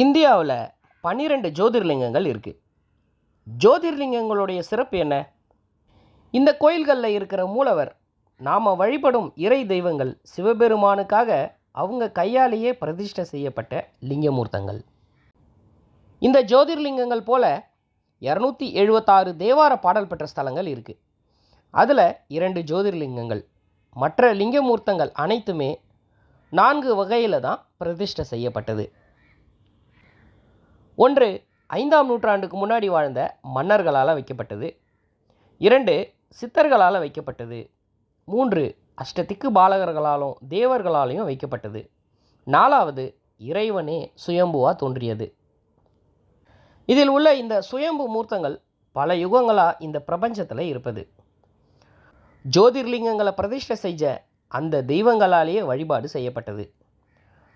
இந்தியாவில் பன்னிரெண்டு ஜோதிர்லிங்கங்கள் இருக்குது ஜோதிர்லிங்கங்களுடைய சிறப்பு என்ன? இந்த கோயில்களில் இருக்கிற மூலவர் நாம் வழிபடும் இறை தெய்வங்கள் சிவபெருமானுக்காக அவங்க கையாலேயே பிரதிஷ்டை செய்யப்பட்ட லிங்கமூர்த்தங்கள். இந்த ஜோதிர்லிங்கங்கள் போல இரநூத்தி எழுபத்தாறு தேவார பாடல் பெற்ற ஸ்தலங்கள் இருக்குது அதில் இரண்டு ஜோதிர்லிங்கங்கள். மற்ற லிங்கமூர்த்தங்கள் அனைத்துமே நான்கு வகையில் தான் பிரதிஷ்டை செய்யப்பட்டது. ஒன்று ஐந்தாம் நூற்றாண்டுக்கு முன்னாடி வாழ்ந்த மன்னர்களால் வைக்கப்பட்டது. இரண்டு சித்தர்களால் வைக்கப்பட்டது. மூன்று அஷ்டதிக்கு பாலகர்களாலும் தேவர்களாலையும் வைக்கப்பட்டது. நாலாவது இறைவனே சுயம்புவாக தோன்றியது. இதில் உள்ள இந்த சுயம்பு மூர்த்தங்கள் பல யுகங்களாக இந்த பிரபஞ்சத்தில் இருப்பது. ஜோதிர்லிங்கங்களை பிரதிஷ்டை செஞ்ச அந்த தெய்வங்களாலேயே வழிபாடு செய்யப்பட்டது.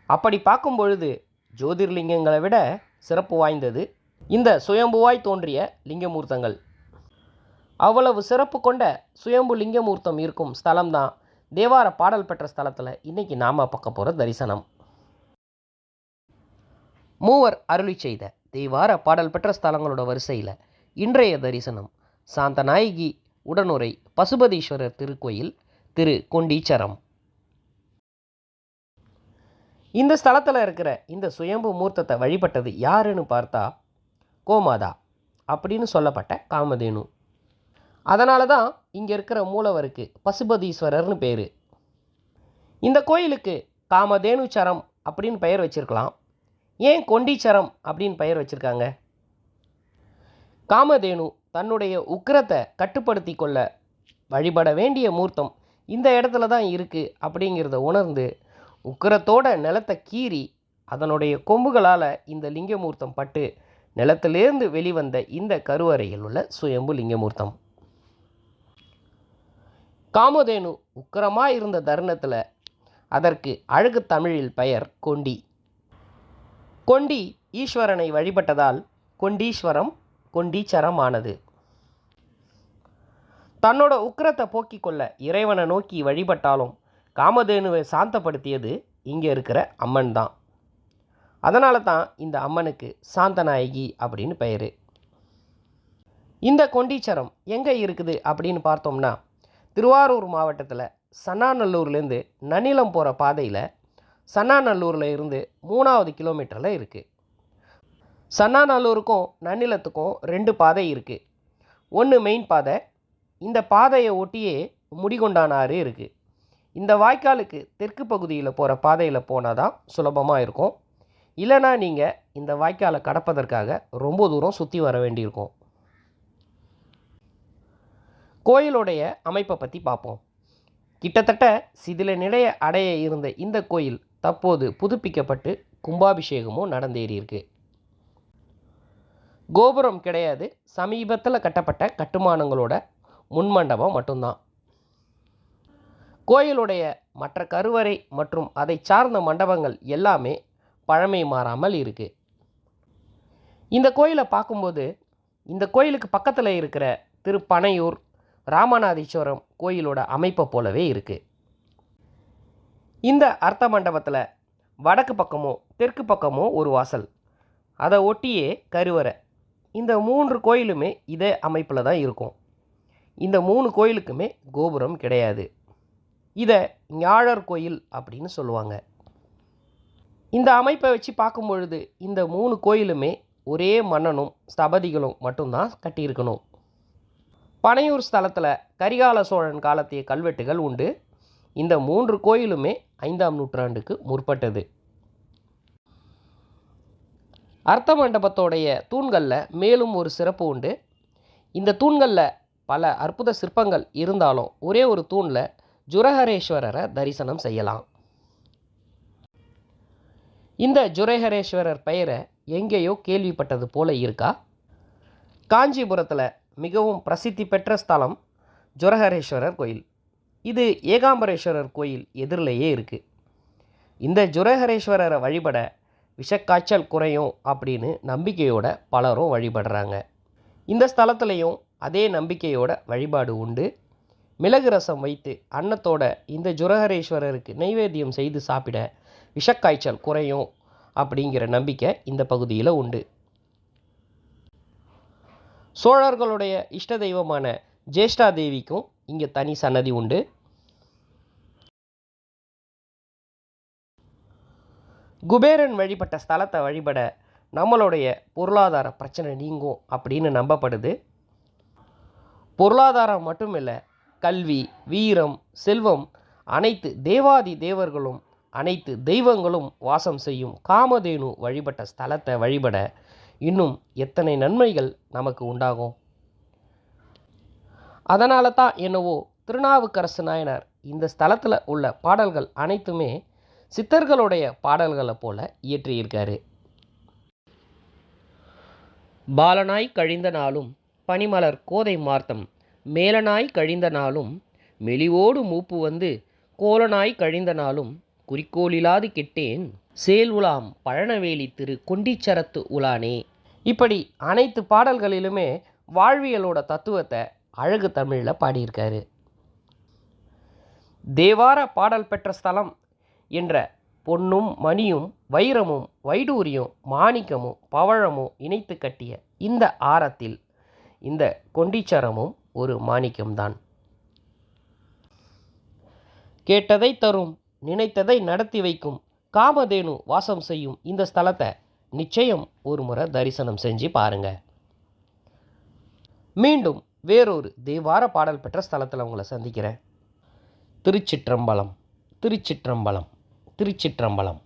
அப்படி பார்க்கும் பொழுது ஜோதிர்லிங்கங்களை விட சிறப்பு வாய்ந்தது. இந்த சுயம்புவாய் தோன்றிய லிங்கமூர்த்தங்கள். அவ்வளவு சிறப்பு கொண்ட சுயம்பு லிங்கமூர்த்தம் இருக்கும் ஸ்தலம்தான். தேவார பாடல் பெற்ற ஸ்தலத்தில் இன்றைக்கி நாம் பார்க்க போகிற தரிசனம். மூவர் அருளி செய்த தேவார பாடல் பெற்ற ஸ்தலங்களோட வரிசையில் இன்றைய தரிசனம். சாந்தநாயகி உடனுரை பசுபதீஸ்வரர் திருக்கோயில் திரு கொண்டீச்சரம். இந்த ஸ்தலத்தில் இருக்கிற இந்த சுயம்பு மூர்த்தத்தை வழிபட்டது யாருன்னு பார்த்தா கோமாதா அப்படின்னு சொல்லப்பட்ட காமதேனு. அதனால தான் இங்கே இருக்கிற மூலவருக்கு பசுபதீஸ்வரர்னு பேர். இந்த கோயிலுக்கு காமதேனுச்சரம் அப்படின்னு பெயர் வச்சிருக்கலாம். ஏன் கொண்டீச்சரம் அப்படின்னு பெயர் வச்சுருக்காங்க? காமதேனு தன்னுடைய உக்கிரத்தை கட்டுப்படுத்தி கொள்ள வழிபட வேண்டிய மூர்த்தம் இந்த இடத்துல தான் இருக்குது அப்படிங்கிறத உணர்ந்து உக்கிரத்தோட நிலத்தை கீறி அதனுடைய கொம்புகளால் இந்த லிங்கமூர்த்தம் பட்டு நிலத்திலேருந்து வெளிவந்த இந்த கருவறையில் உள்ள சுயம்பு லிங்கமூர்த்தம். காமதேனு உக்கிரமாக இருந்த தருணத்தில் அதற்கு அழகு தமிழில் பெயர் கொண்டி. கொண்டி ஈஸ்வரனை வழிபட்டதால் கொண்டீஸ்வரம் கொண்டீச்சரம் ஆனது தன்னோட உக்கிரத்தை போக்கிக் கொள்ள இறைவனை நோக்கி வழிபட்டாலும் காமதேனுவை சாந்தப்படுத்தியது இங்கே இருக்கிற அம்மன் தான். அதனால தான் இந்த அம்மனுக்கு சாந்தநாயகி அப்படின்னு பெயர். இந்த கொண்டீச்சரம் எங்கே இருக்குது அப்படின்னு பார்த்தோம்னா திருவாரூர் மாவட்டத்தில் சன்னாநல்லூர்லேருந்து நன்னிலம் போகிற பாதையில் சன்னாநல்லூரில் இருந்து மூணாவது கிலோமீட்டரில் இருக்குது சன்னாநல்லூருக்கும் நன்னிலத்துக்கும் ரெண்டு பாதை இருக்குது ஒன்று மெயின் பாதை இந்த பாதையை ஒட்டியே முடிகொண்டானாறு இருக்குது இந்த வாய்க்காலுக்கு தெற்கு பகுதியில் போகிற பாதையில் போனால் தான் சுலபமாக இருக்கும். இல்லைனா நீங்கள் இந்த வாய்க்காலை கடப்பதற்காக ரொம்ப தூரம் சுற்றி வர வேண்டியிருக்கும். கோயிலுடைய அமைப்பை பற்றி பார்ப்போம். கிட்டத்தட்ட சிதில நிலைய அடைய இருந்த இந்த கோயில் தற்போது புதுப்பிக்கப்பட்டு கும்பாபிஷேகமும் நடந்தேறியிருக்கு கோபுரம் கிடையாது. சமீபத்தில் கட்டப்பட்ட கட்டுமானங்களோட முன்மண்டபம் மட்டும்தான். கோயிலுடைய மற்ற கருவறை மற்றும் அதை சார்ந்த மண்டபங்கள் எல்லாமே பழமை மாறாமல் இருக்குது இந்த கோயிலை பார்க்கும்போது இந்த கோயிலுக்கு பக்கத்தில் இருக்கிற திருப்பனையூர் ராமநாதீஸ்வரம் கோயிலோட அமைப்பை போலவே இருக்குது இந்த அர்த்த மண்டபத்தில் வடக்கு பக்கமோ தெற்கு பக்கமோ ஒரு வாசல். அதை ஒட்டியே கருவறை. இந்த மூன்று கோயிலுமே இதே அமைப்பில் தான் இருக்கும். இந்த மூணு கோயிலுக்குமே கோபுரம் கிடையாது. இதை ஞாழர் கோயில் அப்படின்னு சொல்லுவாங்க. இந்த அமைப்பை வச்சு பார்க்கும் பொழுது இந்த மூணு கோயிலுமே ஒரே மன்னனும் ஸ்தபதிகளும் மட்டும்தான் கட்டியிருக்கணும். பனையூர் ஸ்தலத்தில் கரிகால சோழன் காலத்திய கல்வெட்டுகள் உண்டு. இந்த மூன்று கோயிலுமே ஐந்தாம் நூற்றாண்டுக்கு முற்பட்டது. அர்த்த மண்டபத்தோடைய தூண்களில் மேலும் ஒரு சிறப்பு உண்டு. இந்த தூண்களில் பல அற்புத சிற்பங்கள் இருந்தாலும் ஒரே ஒரு தூணில் ஜுரஹரேஸ்வரரை தரிசனம் செய்யலாம். இந்த ஜுரஹரேஸ்வரர் பெயரை எங்கேயோ கேள்விப்பட்டது போல இருக்கா? காஞ்சிபுரத்தில் மிகவும் பிரசித்தி பெற்ற ஸ்தலம் ஜுரஹரேஸ்வரர் கோயில். இது ஏகாம்பரேஸ்வரர் கோயில் எதிரிலேயே இருக்குது இந்த ஜுரஹரேஸ்வரரை வழிபட விஷக்காய்ச்சல் குறையும் அப்படின்னு நம்பிக்கையோட பலரும் வழிபடுறாங்க. இந்த ஸ்தலத்துலேயும் அதே நம்பிக்கையோட வழிபாடு உண்டு. மிளகு ரசம் வைத்து அன்னத்தோட இந்த ஜுரஹரேஸ்வரருக்கு நைவேத்தியம் செய்து சாப்பிட விஷக்காய்ச்சல் குறையும் அப்படிங்கிற நம்பிக்கை இந்த பகுதியில் உண்டு. சோழர்களுடைய இஷ்ட தெய்வமான ஜேஷ்டா தேவிக்கும் இங்கே தனி சன்னதி உண்டு. குபேரன் வழிபட்ட ஸ்தலத்தை வழிபட நம்மளுடைய பொருளாதார பிரச்சனை நீங்கும் அப்படின்னு நம்பப்படுது. பொருளாதாரம் மட்டும் இல்லை கல்வி வீரம் செல்வம் அனைத்து தேவாதி தேவர்களும் அனைத்து தெய்வங்களும் வாசம் செய்யும் காமதேனு வழிபட்ட ஸ்தலத்தை வழிபட இன்னும் எத்தனை நன்மைகள் நமக்கு உண்டாகும்? அதனால தான் என்னவோ திருநாவுக்கரசு நாயனார் இந்த ஸ்தலத்தில் உள்ள பாடல்கள் அனைத்துமே சித்தர்களுடைய பாடல்களை போல இயற்றியிருக்காரு. பாலனாய் கழிந்த நாளும் பனிமலர் கோதை மார்த்தம் மேலனாய் கழிந்த நாளும் மெலிவோடு மூப்பு வந்து கோலனாய் கழிந்த நாளும் குறிக்கோளிலாது கெட்டேன். சேல் உலாம் பழனவேலி திரு கொண்டிச்சரத்து உலானே. இப்படி அனைத்து பாடல்களிலுமே வாழ்வியலோட தத்துவத்தை அழகு தமிழில் பாடியிருக்காரு. தேவார பாடல் பெற்ற ஸ்தலம் என்ற பொன்னும் மணியும் வைரமும் வைடூரியும் மாணிக்கமும் பவழமும் இணைத்து கட்டிய இந்த ஆரத்தில் இந்த கொண்டிச்சரமும் ஒரு மாணிக்கம்தான். கேட்டதை தரும் நினைத்ததை நடத்தி வைக்கும் காமதேனு வாசம் செய்யும் இந்த ஸ்தலத்தை நிச்சயம் ஒரு முறை தரிசனம் செஞ்சு பாருங்க. மீண்டும் வேறொரு தேவார பாடல் பெற்ற ஸ்தலத்தில் உங்களை சந்திக்கிறேன். திருச்சிற்றம்பலம் திருச்சிற்றம்பலம் திருச்சிற்றம்பலம்.